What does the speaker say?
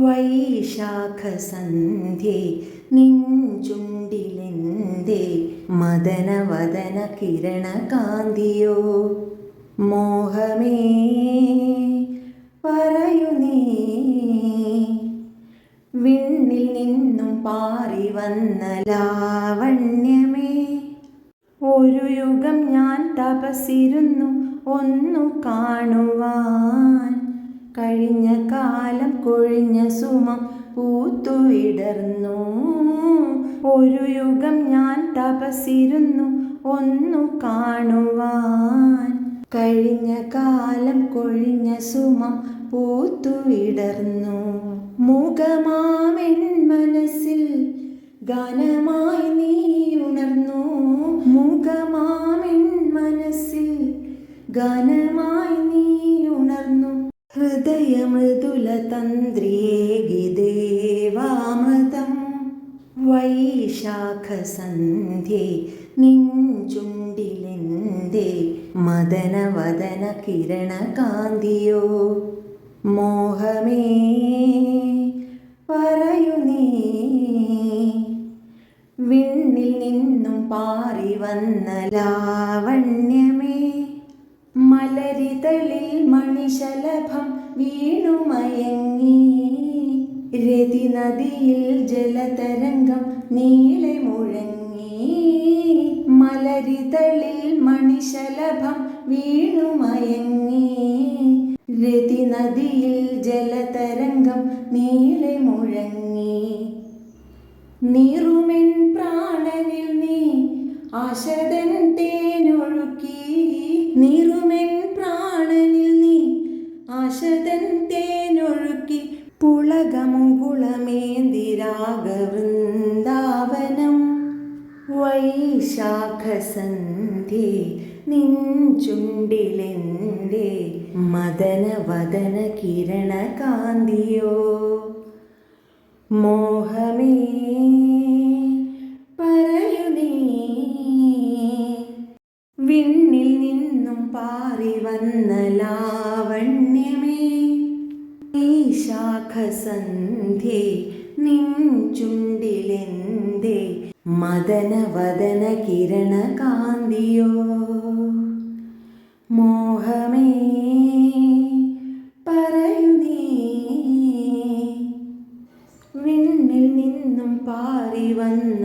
വൈശാഖസന്ധ്യേ നിഞ്ചുണ്ടിലെന്തേ മദനവദന കിരണകാന്തിയോ? മോഹമേ പറയുനീ വിണ്ണിൽ നിന്നും പാറി വന്ന ലാവണ്യമേ ഒരു യുഗം ഞാൻ തപസിരുന്നു ഒന്നു കാണുവാൻ. കഴിഞ്ഞ കാലം കൊഴിഞ്ഞ സുമം പൂത്തുവിടർന്നു. ഒരു യുഗം ഞാൻ തപസിരുന്നു ഒന്നു കാണുവാൻ. കഴിഞ്ഞ കാലം കൊഴിഞ്ഞ സുമം പൂത്തുവിടർന്നു. മുഖമാമെൻ മനസ്സിൽ ഗാനമായി നീ ഉണർന്നു. മുഖമാമെൻ മനസ്സിൽ ഗാനമായി നീ വൈശാഖസന്ധ്യ നിഞ്ചുണ്ടിലെന്തേ മദനവദന കിരണകാന്തിയോ? മോഹമേ പറയു വിണ്ണിൽ നിന്നും പാറി വന്ന ലാവണ്യമേ മലരിതളിൽ മണിശലഭം വീണുമയങ്ങി. രതി നദിയിൽ ജലതരംഗം നീളെ മുഴങ്ങി. മലരിതളിൽ മണിശലഭം വീണു മയങ്ങി രതി നദിയിൽ ജലതരംഗം നീളെ മുഴങ്ങി. നീറുമെൻ പ്രാണനിൽ നീ ആശതൻ തേനൊഴുക്കി രാഗവൃന്ദാവനം. വൈശാഖസന്ധി നിൻചുണ്ടിലെന്തേ? മദനവദന കിരണകാന്തിയോ മോഹമേ പറയുനീ വിണ്ണിൽ നിന്നും പാറി വന്ന ലാവണ്യമേ ഈ ശാഖസന്ധ്യേ നിൻ ചുണ്ടിലെന്തേ മദനവദന കിരണകാന്തിയോ? മോഹമേ പറയൂ നീ വിണ്ണിൽ നിന്നും പാറി വന്ന